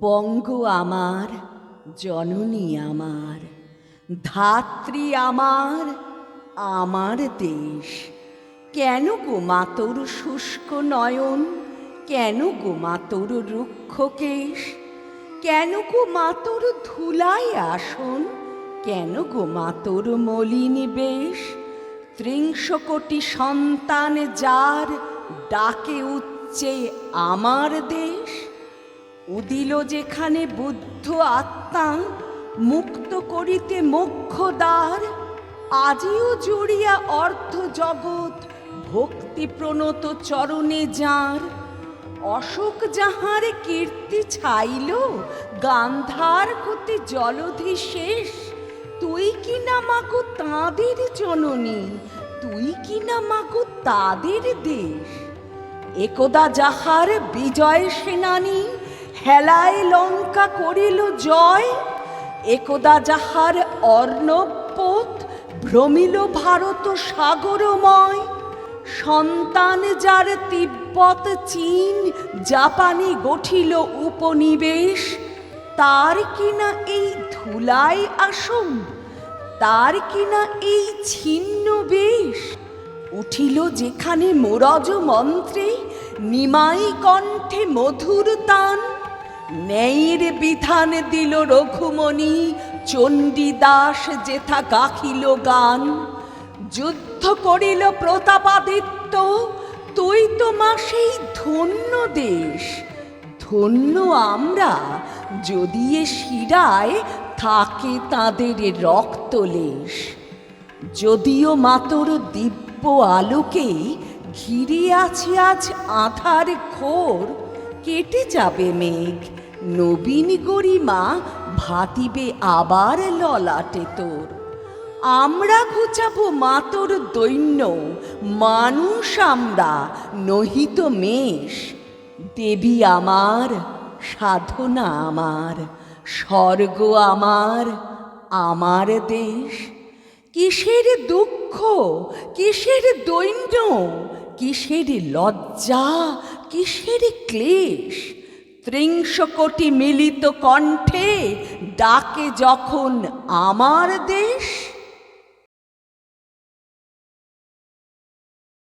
বঙ্গ আমার, জননী আমার, ধাত্রী আমার আমার দেশ। কেন গো মাতর শুষ্ক নয়ন? কেন গো মাতর রুক্ষ কেশ? কেন গো মাতর ধুলাই আসন? কেন গো মাতর মলিন বেশ? ত্রিংশ কোটি সন্তান যার ডাকে উচ্চে আমার দেশ। উদিল যেখানে বুদ্ধ আত্মা, মুক্ত করিতে মোক্ষ দ্বার, আজিও জড়িয়া অর্ধ জগৎ, ভক্তি প্রণত চরণে যার। অশোক যাহার কীর্তি ছাইল, গান্ধার হতে জলধি শেষ। তুই কি না মাগো তাঁদের জননী, তুই কি না মাগো তাদের দেশ। একদা যাহার বিজয় সেনানী হেলায় লঙ্কা করিল জয়, একদা যাহার অর্ণবপোত ভ্রমিল ভারত সাগরময়। সন্তান যার তিব্বত চীন, জাপানে গঠিল উপনিবেশ, তার কিনা এই ধুলাই আসন, তার কিনা এই ছিন্ন বেশ। উঠিল যেখানে মোরজ মন্ত্রে, নিমাই কণ্ঠে মধুর তান ন্যায়ের বিধান দিল রঘুমণি, চণ্ডীদাস যেথা গাখিল গান। যুদ্ধ করিল প্রতাপাদিত্য, তুই তো মা সেই ধন্য দেশ। ধন্য আমরা যদি এ শিরায় থাকে তাদের রক্তলেশ যদিও মাতর দিব্য আলোকে ঘিরে আছে আজ আধার ঘোর, কেটে যাবে মেঘ। নবীন গরিমা, ভাতিবে আবার ললাটে তোর। আমরা ঘুচাবো মাতর দৈন্য, মানুষ আমরা নহিত মেষ। দেবী আমার, সাধনা আমার, স্বর্গ আমার আমার দেশ। কিসের দুঃখ, কিসের দৈন্য, কিসের লজ্জা, কিসের ক্লেশ? ত্রিংশ কোটি মিলিত কণ্ঠে ডাকে যখন আমার দেশ